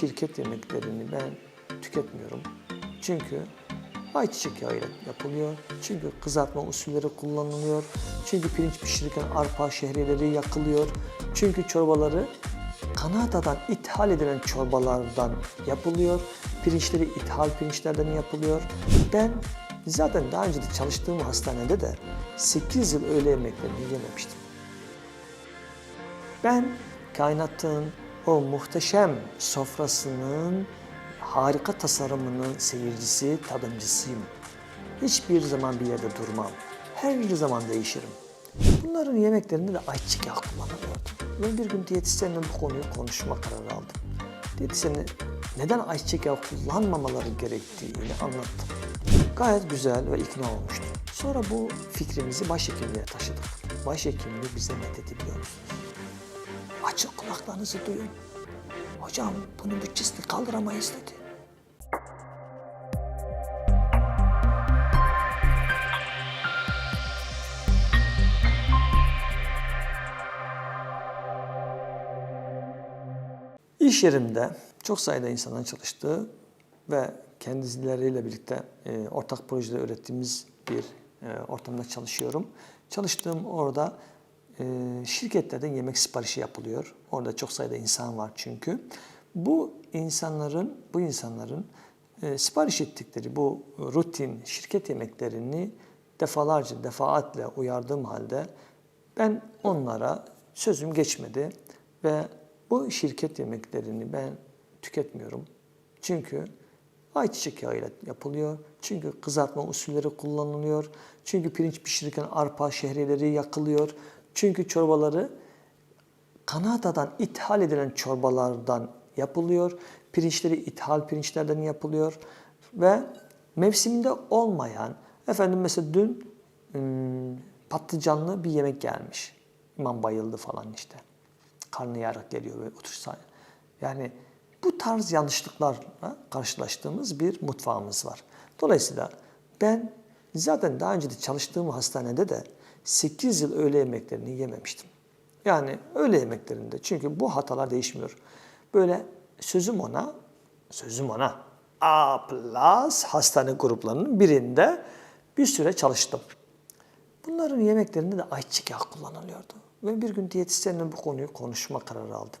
şirket yemeklerini ben tüketmiyorum. Çünkü ayçiçek yağıyla yapılıyor. Çünkü kızartma usulleri kullanılıyor. Çünkü pirinç pişirirken arpa şehriyeleri yakılıyor. Çünkü çorbaları Kanada'dan ithal edilen çorbalardan yapılıyor. Pirinçleri ithal pirinçlerden yapılıyor. Ben zaten daha önce de çalıştığım hastanede de 8 yıl öğle yemeklerini yememiştim. Ben kainatın o muhteşem sofrasının harika tasarımının seyircisi, tadımcısıyım. Hiçbir zaman bir yerde durmam. Her zaman değişirim. Bunların yemeklerinde de ayçiçek yağı kullanılıyordu. Ben bir gün diyetisyenle bu konuyu konuşma kararı aldım. Diyetisyenle neden ayçiçek yağı kullanmamaları gerektiğini anlattım. Gayet güzel ve ikna olmuştu. Sonra bu fikrimizi başhekimliğe taşıdık. Başhekimliği bize biliyor musunuz? Açın kulaklarınızı duyun. Hocam bunun bütçesini kaldıramayız dedi. İş yerimde çok sayıda insanın çalıştığı ve kendileriyle birlikte e, ortak projede ürettiğimiz bir e, ortamda çalışıyorum. Çalıştığım orada şirketlerden yemek siparişi yapılıyor. Orada çok sayıda insan var çünkü. Bu insanların bu insanların e, sipariş ettikleri bu rutin şirket yemeklerini defalarca defaatle uyardığım halde ben onlara sözüm geçmedi ve bu şirket yemeklerini ben tüketmiyorum. Çünkü ayçiçek yağıyla yapılıyor. Çünkü kızartma usulleri kullanılıyor. Çünkü pirinç pişirirken arpa şehriyeleri yakılıyor. Çünkü çorbaları Kanada'dan ithal edilen çorbalardan yapılıyor. Pirinçleri ithal pirinçlerden yapılıyor. Ve mevsiminde olmayan, efendim mesela dün patlıcanlı bir yemek gelmiş. İmam bayıldı falan işte. Karnı yarak geliyor ve otursa. Yani bu tarz yanlışlıklarla karşılaştığımız bir mutfağımız var. Dolayısıyla ben zaten daha önce de çalıştığım hastanede de 8 yıl öğle yemeklerini yememiştim. Yani öğle yemeklerinde çünkü bu hatalar değişmiyor. Böyle sözüm ona, sözüm ona A plus hastane gruplarının birinde bir süre çalıştım. Bunların yemeklerinde de ayçiçek yağı kullanılıyordu. Ve bir gün diyetisyenle bu konuyu konuşma kararı aldım.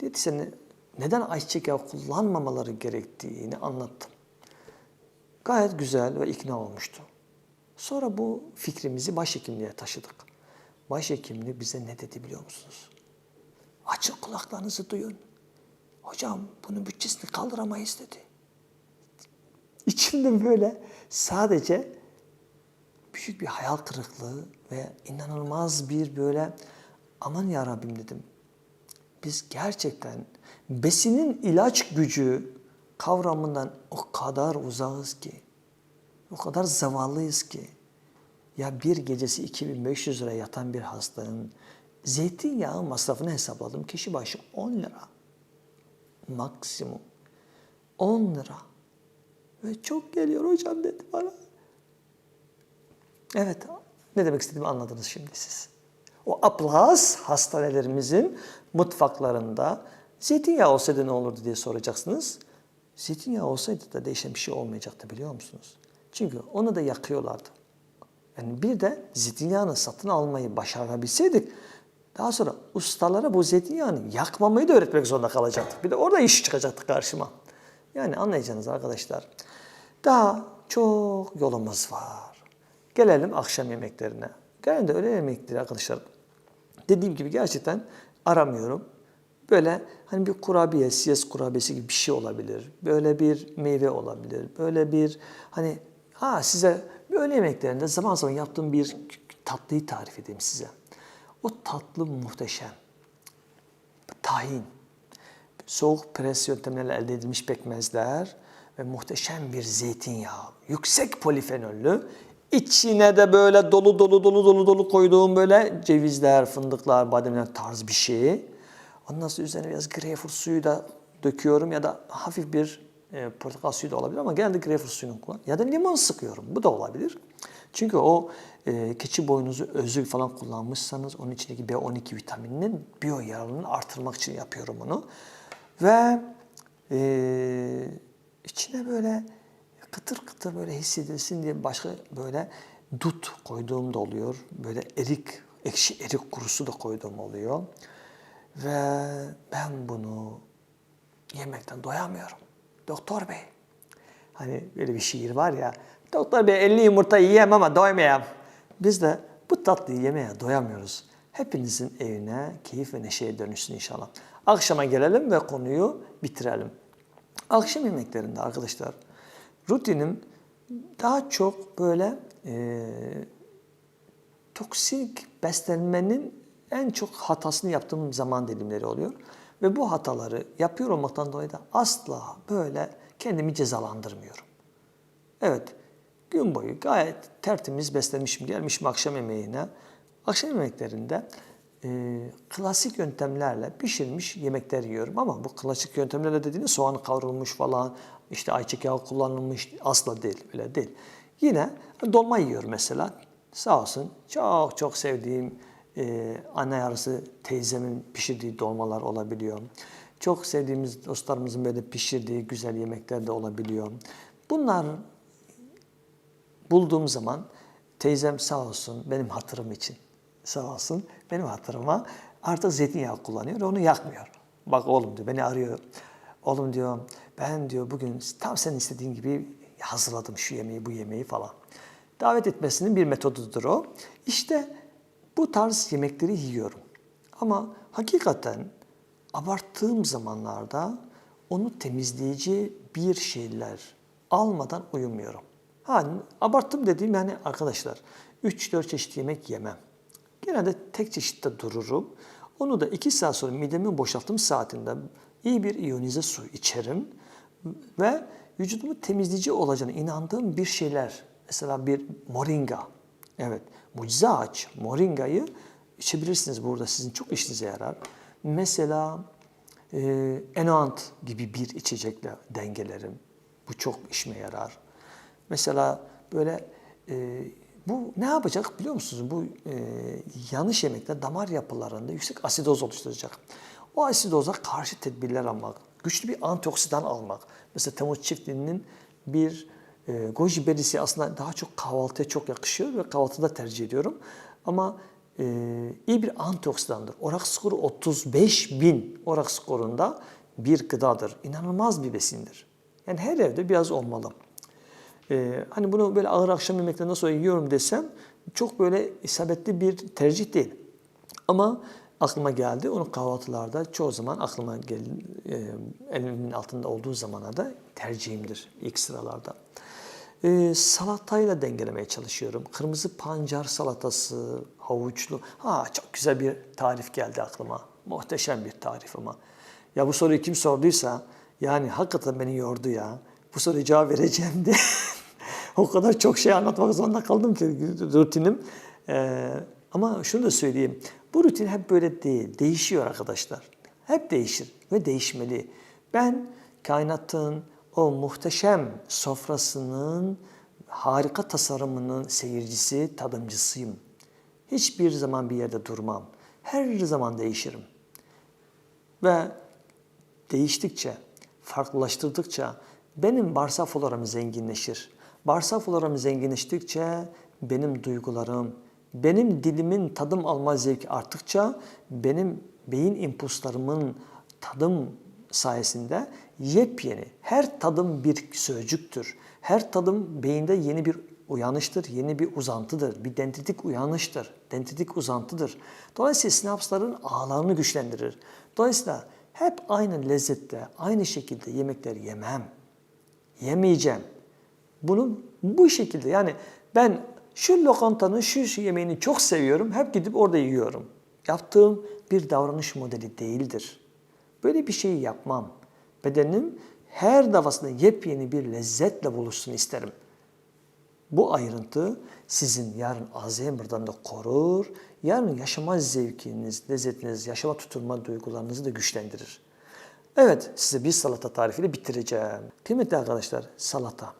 Diyetisyenle neden ayçiçek yağı kullanmamaları gerektiğini anlattım. Gayet güzel ve ikna olmuştu. Sonra bu fikrimizi başhekimliğe taşıdık. Başhekimliği bize ne dedi biliyor musunuz? Açın kulaklarınızı duyun. Hocam bunun bütçesini kaldıramayız dedi. İçimde böyle sadece büyük bir hayal kırıklığı ve inanılmaz bir böyle aman ya Rabbim dedim. Biz gerçekten besinin ilaç gücü kavramından o kadar uzağız ki, o kadar zavallıyız ki, ya bir gecesi 2500 lira yatan bir hastanın zeytinyağı masrafını hesapladım. Kişi başı 10 lira. Maksimum. 10 lira. Ve çok geliyor hocam dedi bana. Evet, ne demek istediğimi anladınız şimdi siz. O aplas hastanelerimizin mutfaklarında zeytinyağı olsaydı ne olurdu diye soracaksınız. Zeytinyağı olsaydı da değişen bir şey olmayacaktı biliyor musunuz? Çünkü onu da yakıyorlardı. Yani bir de zeytinyağını satın almayı başarabilseydik daha sonra ustalara bu zeytinyağını yakmamayı da öğretmek zorunda kalacaktık. Bir de orada iş çıkacaktı karşıma. Yani anlayacağınız arkadaşlar. Daha çok yolumuz var. Gelelim akşam yemeklerine. Gelelim de öğle yemekleri arkadaşlar. Dediğim gibi gerçekten aramıyorum. Böyle hani bir kurabiye, siyas kurabiyesi gibi bir şey olabilir. Böyle bir meyve olabilir. Böyle bir hani ha size bir öğle yemeklerinde zaman zaman yaptığım bir tatlıyı tarif edeyim size. O tatlı muhteşem. Tahin. Soğuk pres yöntemlerle elde edilmiş pekmezler ve muhteşem bir zeytinyağı. Yüksek polifenollü. İçine de böyle dolu dolu dolu dolu dolu koyduğum böyle cevizler, fındıklar, bademler tarz bir şey. Ondan sonra üzerine biraz greyfurt suyu da döküyorum ya da hafif bir e, portakal suyu da olabilir ama genelde greyfurt suyunu kullan. Ya da limon sıkıyorum. Bu da olabilir. Çünkü o e, keçi boynuzu özü falan kullanmışsanız onun içindeki B12 vitamininin biyo yararını artırmak için yapıyorum bunu. Ve Ee, içine böyle kıtır kıtır böyle hissedilsin diye başka böyle dut koyduğum da oluyor. Böyle erik, ekşi erik kurusu da koyduğum oluyor. Ve ben bunu yemekten doyamıyorum. Doktor bey. Hani böyle bir şiir var ya. Doktor bey 50 yumurta yiyeyim ama doymayayım. Biz de bu tatlıyı yemeye doyamıyoruz. Hepinizin evine keyif ve neşeye dönüşsün inşallah. Akşama gelelim ve konuyu bitirelim. Akşam yemeklerinde arkadaşlar rutinim daha çok böyle eee toksik beslenmenin en çok hatasını yaptığım zaman dilimleri oluyor. Ve bu hataları yapıyor olmaktan dolayı da asla böyle kendimi cezalandırmıyorum. Evet, gün boyu gayet tertemiz beslenmişim, gelmişim akşam yemeğine. Akşam yemeklerinde e, klasik yöntemlerle pişirilmiş yemekler yiyorum. Ama bu klasik yöntemlerle dediğiniz soğan kavrulmuş falan, işte ayçiçek yağı kullanılmış asla değil, öyle değil. Yine dolma yiyorum mesela. Sağ olsun çok çok sevdiğim e, anne yarısı teyzemin pişirdiği dolmalar olabiliyor. Çok sevdiğimiz dostlarımızın böyle pişirdiği güzel yemekler de olabiliyor. Bunlar bulduğum zaman teyzem sağ olsun benim hatırım için sağ olsun benim hatırıma artık zeytinyağı kullanıyor onu yakmıyor. Bak oğlum diyor beni arıyor. Oğlum diyor ben diyor bugün tam senin istediğin gibi hazırladım şu yemeği bu yemeği falan. Davet etmesinin bir metodudur o. İşte bu tarz yemekleri yiyorum. Ama hakikaten abarttığım zamanlarda onu temizleyici bir şeyler almadan uyumuyorum. Ha, abarttım dediğim yani arkadaşlar 3-4 çeşit yemek yemem. Genelde tek çeşitte dururum. Onu da 2 saat sonra midemi boşalttığım saatinde iyi bir iyonize su içerim. Ve vücudumu temizleyici olacağına inandığım bir şeyler. Mesela bir moringa. Evet, mucize ağaç. Moringayı içebilirsiniz burada. Sizin çok işinize yarar. Mesela e, Enoant gibi bir içecekle dengelerim. Bu çok işime yarar. Mesela böyle e, bu ne yapacak biliyor musunuz? Bu e, yanlış yemekler damar yapılarında yüksek asidoz oluşturacak. O asidoza karşı tedbirler almak, güçlü bir antioksidan almak. Mesela Temmuz çiftliğinin bir e, goji berisi aslında daha çok kahvaltıya çok yakışıyor ve kahvaltıda tercih ediyorum. Ama e, iyi bir antioksidandır. Orak skoru 35 bin orak skorunda bir gıdadır. İnanılmaz bir besindir. Yani her evde biraz olmalı. Ee, hani bunu böyle ağır akşam yemeklerinden sonra yiyorum desem çok böyle isabetli bir tercih değil. Ama aklıma geldi. Onu kahvaltılarda çoğu zaman aklıma gel, e, elimin altında olduğu zamanlarda tercihimdir ilk sıralarda. Ee, salatayla dengelemeye çalışıyorum. Kırmızı pancar salatası, havuçlu. Ha çok güzel bir tarif geldi aklıma. Muhteşem bir tarif ama. Ya bu soruyu kim sorduysa yani hakikaten beni yordu ya. Bu soruya cevap vereceğim diye o kadar çok şey anlatmak zorunda kaldım ki rutinim. Ee, ama şunu da söyleyeyim. Bu rutin hep böyle değil. Değişiyor arkadaşlar. Hep değişir ve değişmeli. Ben kainatın o muhteşem sofrasının harika tasarımının seyircisi, tadımcısıyım. Hiçbir zaman bir yerde durmam. Her zaman değişirim. Ve değiştikçe, farklılaştırdıkça benim bağırsak floram zenginleşir. Bağırsak floram zenginleştikçe benim duygularım, benim dilimin tadım alma zevki arttıkça benim beyin impulslarımın tadım sayesinde yepyeni, her tadım bir sözcüktür. Her tadım beyinde yeni bir uyanıştır, yeni bir uzantıdır, bir dendritik uyanıştır, dendritik uzantıdır. Dolayısıyla sinapsların ağlarını güçlendirir. Dolayısıyla hep aynı lezzette, aynı şekilde yemekler yemem. Yemeyeceğim. Bunu bu şekilde yani ben şu lokantanın şu, şu yemeğini çok seviyorum. Hep gidip orada yiyorum. Yaptığım bir davranış modeli değildir. Böyle bir şeyi yapmam. Bedenim her defasında yepyeni bir lezzetle buluşsun isterim. Bu ayrıntı sizin yarın Alzheimer'dan da korur, yarın yaşama zevkiniz, lezzetiniz, yaşama tutulma duygularınızı da güçlendirir. Evet, size bir salata tarifiyle bitireceğim. Kıymetli arkadaşlar, salata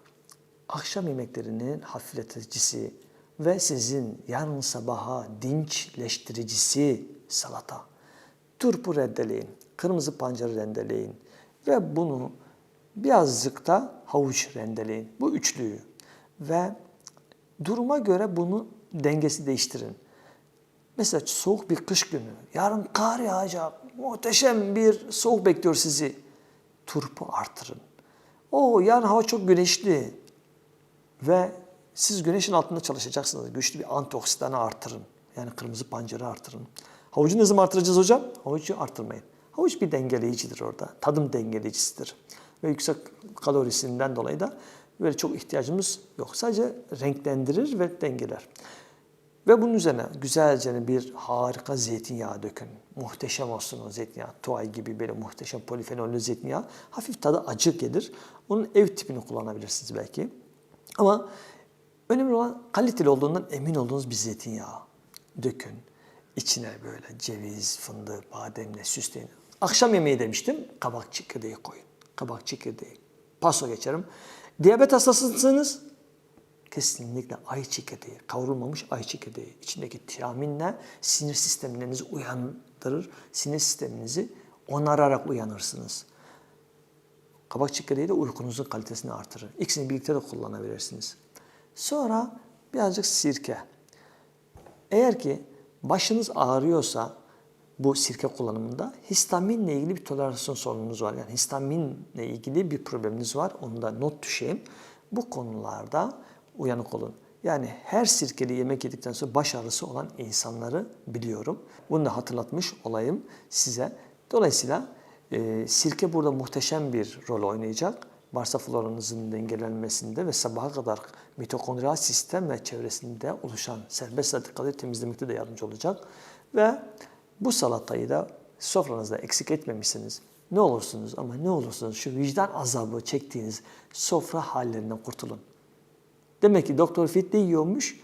akşam yemeklerinin hafifleticisi ve sizin yarın sabaha dinçleştiricisi salata. Turpu rendeleyin, kırmızı pancarı rendeleyin, Ve bunu birazcık da havuç rendeleyin. Bu üçlüyü. Ve duruma göre bunu dengesi değiştirin. Mesela soğuk bir kış günü, yarın kar yağacak, muhteşem bir soğuk bekliyor sizi. Turpu artırın. O yarın hava çok güneşli ve siz güneşin altında çalışacaksınız. Güçlü bir antioksidanı artırın. Yani kırmızı pancarı artırın. Havucu ne zaman artıracağız hocam? Havucu artırmayın. Havuç bir dengeleyicidir orada. Tadım dengeleyicisidir. Ve yüksek kalorisinden dolayı da böyle çok ihtiyacımız yok. Sadece renklendirir ve dengeler. Ve bunun üzerine güzelce bir harika zeytinyağı dökün. Muhteşem olsun o zeytinyağı. Tuay gibi böyle muhteşem polifenollü zeytinyağı. Hafif tadı acı gelir. Onun ev tipini kullanabilirsiniz belki. Ama önemli olan kaliteli olduğundan emin olduğunuz bir zeytinyağı dökün. İçine böyle ceviz, fındık, bademle süsleyin. Akşam yemeği demiştim. Kabak çekirdeği koyun. Kabak çekirdeği. Paso geçerim. Diyabet hastasısınız. Kesinlikle ay çekirdeği, kavrulmamış ay çekirdeği. içindeki tiaminle sinir sistemlerinizi uyandırır. Sinir sisteminizi onararak uyanırsınız. Kabak çekirdeği de uykunuzun kalitesini artırır. İkisini birlikte de kullanabilirsiniz. Sonra birazcık sirke. Eğer ki başınız ağrıyorsa bu sirke kullanımında histaminle ilgili bir tolerasyon sorununuz var. Yani histaminle ilgili bir probleminiz var. Onu da not düşeyim. Bu konularda uyanık olun. Yani her sirkeli yemek yedikten sonra baş ağrısı olan insanları biliyorum. Bunu da hatırlatmış olayım size. Dolayısıyla e, sirke burada muhteşem bir rol oynayacak. Bağırsak floranızın dengelenmesinde ve sabaha kadar mitokondriyal sistem ve çevresinde oluşan serbest radikali temizlemekte de yardımcı olacak. Ve bu salatayı da sofranızda eksik etmemişsiniz. Ne olursunuz ama ne olursunuz şu vicdan azabı çektiğiniz sofra hallerinden kurtulun. Demek ki Doktor Fit de yiyormuş,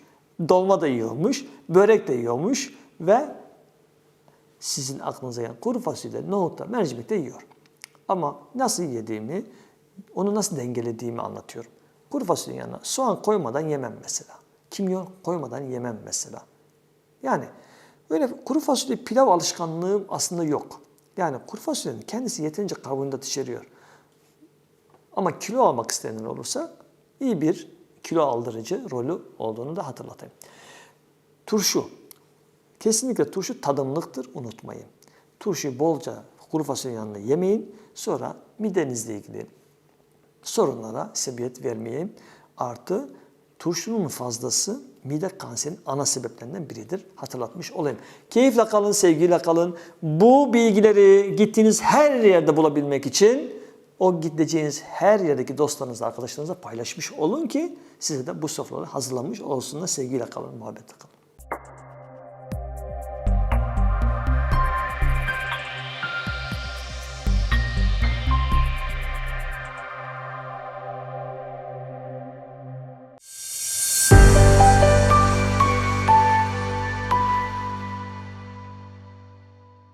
dolma da yiyormuş, börek de yiyormuş ve sizin aklınıza gelen kuru fasulye, nohut da mercimek de yiyor. Ama nasıl yediğimi, onu nasıl dengelediğimi anlatıyorum. Kuru fasulye yanına soğan koymadan yemem mesela. Kimyon koymadan yemem mesela. Yani öyle kuru fasulye pilav alışkanlığım aslında yok. Yani kuru fasulyenin kendisi yeterince karbonhidrat içeriyor. Ama kilo almak isteyenler olursa iyi bir kilo aldırıcı rolü olduğunu da hatırlatayım. Turşu. Kesinlikle turşu tadımlıktır unutmayın. Turşuyu bolca kuru fasulye yanında yemeyin. Sonra midenizle ilgili sorunlara sebebiyet vermeyin. Artı turşunun fazlası mide kanserinin ana sebeplerinden biridir. Hatırlatmış olayım. Keyifle kalın, sevgiyle kalın. Bu bilgileri gittiğiniz her yerde bulabilmek için o gideceğiniz her yerdeki dostlarınızla, arkadaşlarınızla paylaşmış olun ki size de bu sofraları hazırlanmış olsunlar. Sevgiyle kalın, muhabbetle kalın.